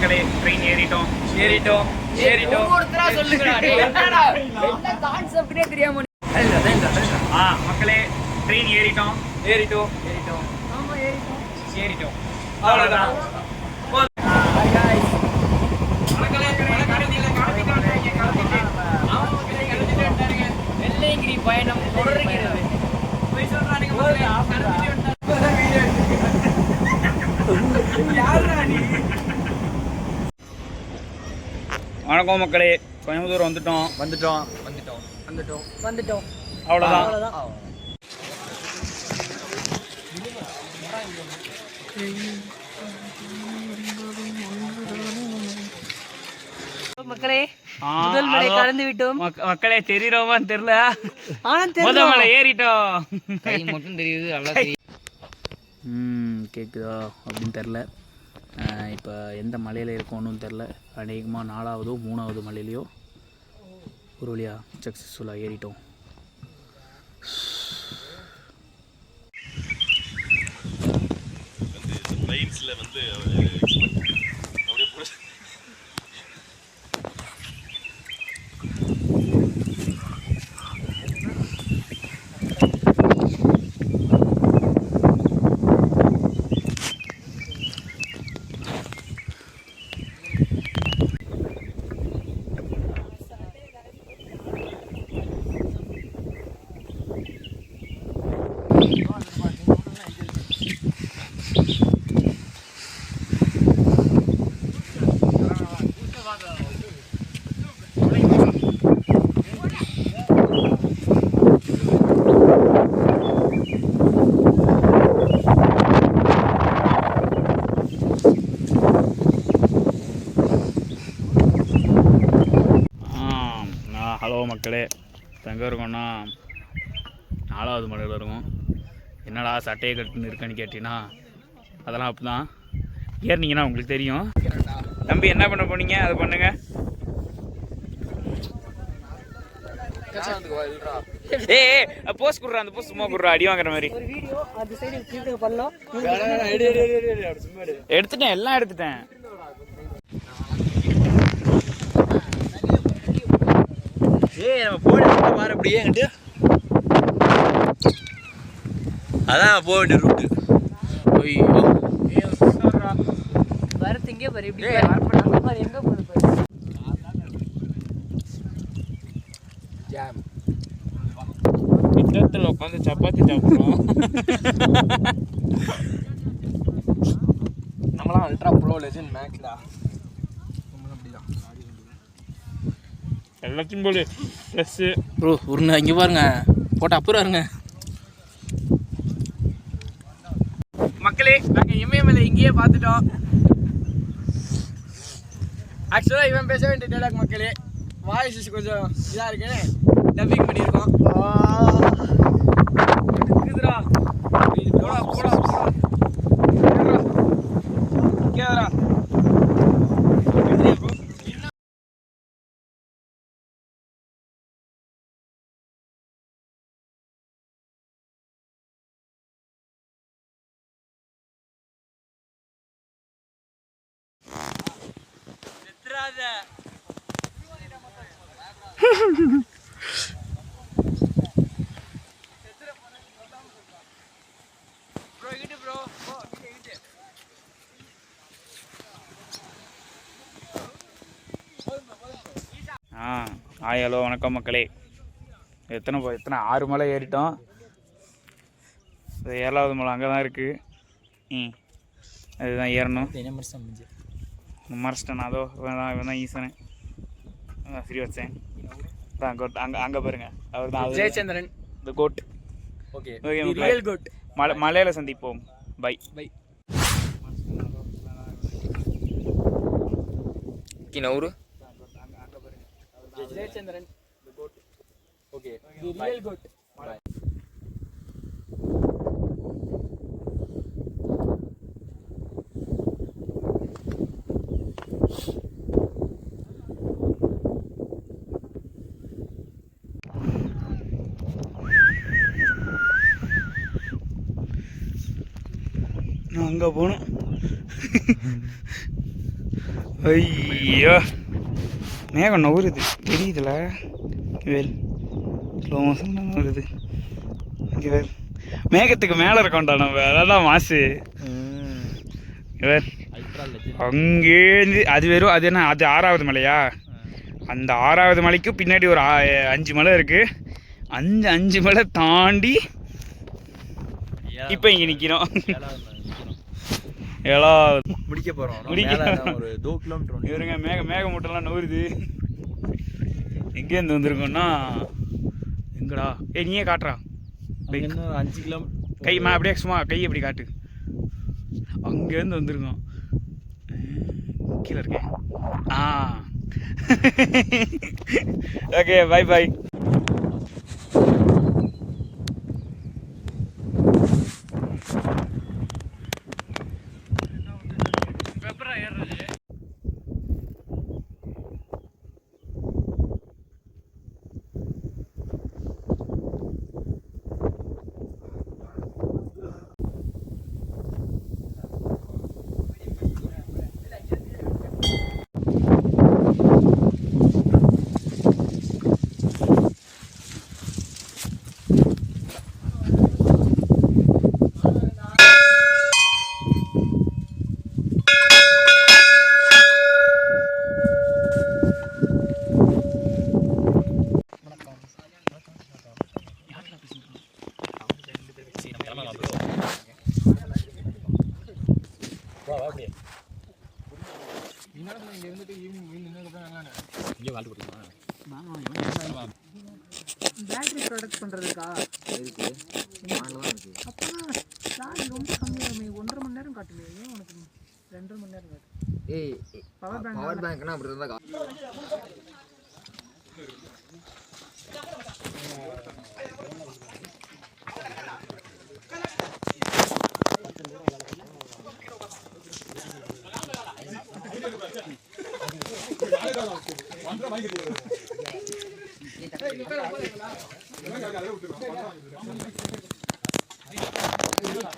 மக்களே ட்ரெயின் ஏறிட்டோம் ஏறிட்டோம் ஏறிட்டோம் ஒவ்வொருத்தரா சொல்லுங்கடா. டேய், என்னடா? என்ன கான்செப்ட்னே தெரியாம ஆ மக்களே ட்ரெயின் ஏறிட்டோம் ஏறிட்டோம் ஏறிட்டோம் ஆமா ஏறிட்டோம். guys. வெள்ளையங்கிரி பயணம் தொடர்கிறது. வணக்கம் மக்களே. கோயம்புத்தூர் வந்துட்டோம். வந்துட்டோம். வந்துட்டோம். வந்துட்டோம். வந்துட்டோம். அவ்வளோதான் அவ்வளவுதான். மக்களே முதல் மலை அதோ. கடந்து விட்டோம். மக்க- மக்களே தெரியுறோமான்னு தெரியல. ஆனா தெரியும். மலை ஏறிட்டோம். கை மட்டும் தெரியுது நல்லா ம் கேட்குதா அப்படின்னு தெரில இப்போ எந்த மலையில் இருக்கோன்னு தெரில அநேகமாக நாலாவதோ மூணாவது மலையிலையோ ஒரு வழியாக சக்ஸஸ்ஃபுல்லாக ஏறிட்டோம். வந்து மக்களே எங்கே இருக்கோம்னா நாலாவது மலையில் இருக்கோம் என்னடா சட்டையை கட்டுன்னு இருக்கேன்னு கேட்டீங்கன்னா அதெல்லாம் அப்படி தான் ஏறினீங்கன்னா உங்களுக்கு தெரியும். தம்பி என்ன பண்ண போனீங்க? அதை பண்ணுங்க. ஏ போஸ்ட் குடுறா அந்த போஸ்ட் சும்மா குடுறா அடி வாங்குற மாதிரி. ஒரு வீடியோ அந்த சைடு கிளிக் பண்ணலாம். எடுத்துட்டேன் எல்லாம் எடுத்துட்டேன். ஏய் நம்ம போன பாரு அப்படியே என்கிட்ட. அதான் போக வேண்டிய ரூட்டு ஐயோ. வரது இங்கே பாரு எப்படி அங்க பாரு எங்க போகுது பாரு. ஜாம் உட்காந்து சப்பாத்தி சாப்பிட்றோம். நம்மளாம் அல்ட்ரா ப்ரோ லெஜெண்ட் மேக்ஸ்டா எல்லாத்தையும் போடு. ட்ரெஸ்ஸு ப்ரோ ஒரு இங்கே பாருங்க. போட்ட அப்புறம் இருங்க. மக்களே நாங்கள் இமயமலை இங்கேயே பார்த்துட்டோம். ஆக்சுவலாக இவன் பேச வேண்டிய டைலாக் மக்களே வாய்ஸ் கொஞ்சம் இதாக இருக்குன்னு டப்பிங் பண்ணியிருக்கோம். ஆ ஆய் ஹலோ வணக்கம் மக்களே. எத்தனை போ எத்தனை ஆறு மலை ஏறிட்டோம். ஏழாவது மலை அங்கே தான் இருக்குது ம் அதுதான் ஏறணும். மறைச்சிட்டேன் அதோ இவன் தான் இவன் தான் ஈசனு அதான் ஃப்ரீ வச்சேன் அங்கே அங்கே அங்கே பாருங்க அவர் தான் Jayachandran the goat okay. Real good மலை மலையில் சந்திப்போம் பை பை கிணவுரு ஜெயச்சந்திரன் ஓகே ரியல் குட் அங்கே போகணும் ஐயோ. மேகம் நவுறுது. தெரியுதுல? வேல் ஸ்லோ மோஷன் நவுறுது. இங்கே வேல் மேகத்துக்கு மேலே இருக்கோம்டா நம்ம. அதான் மாசு. வேல் அங்கேருந்து அது வெறும் அது என்ன? அது ஆறாவது மலையா? அந்த ஆறாவது மலைக்கு பின்னாடி ஒரு அஞ்சு மலை இருக்கு. அந்த அஞ்சு மலை தாண்டி இப்போ இங்கே நிற்கிறோம் ஏழாவது முடிக்க போறோம். முடிக்க. ஒரு தோ கிலோமீட்டர் இவருங்க மேக மேக மூட்டெல்லாம் நவுறுது எங்கேருந்து வந்திருக்கோம்னா எங்கடா? ஏய் நீயே காட்டுறா. அஞ்சு கிலோமீட்டர் கை மா அப்படியே சும்மா கை அப்படி காட்டு. அங்கேருந்து வந்திருக்கோம். கீழே இருக்கேன். ஆ. Okay bye bye battery protect பண்ணுறதுக்கா இருக்கு அப்போனா சார்ஜ் ரொம்ப கம்மியாக ஒன்றரை மணி நேரம் காட்டுமே. ஏன் உனக்கு ரெண்டரை மணி நேரம் காட்டு? ஏய் பவர் பேங்க் பவர் பேங்க்னா அப்படி இருந்தா கா- ஆ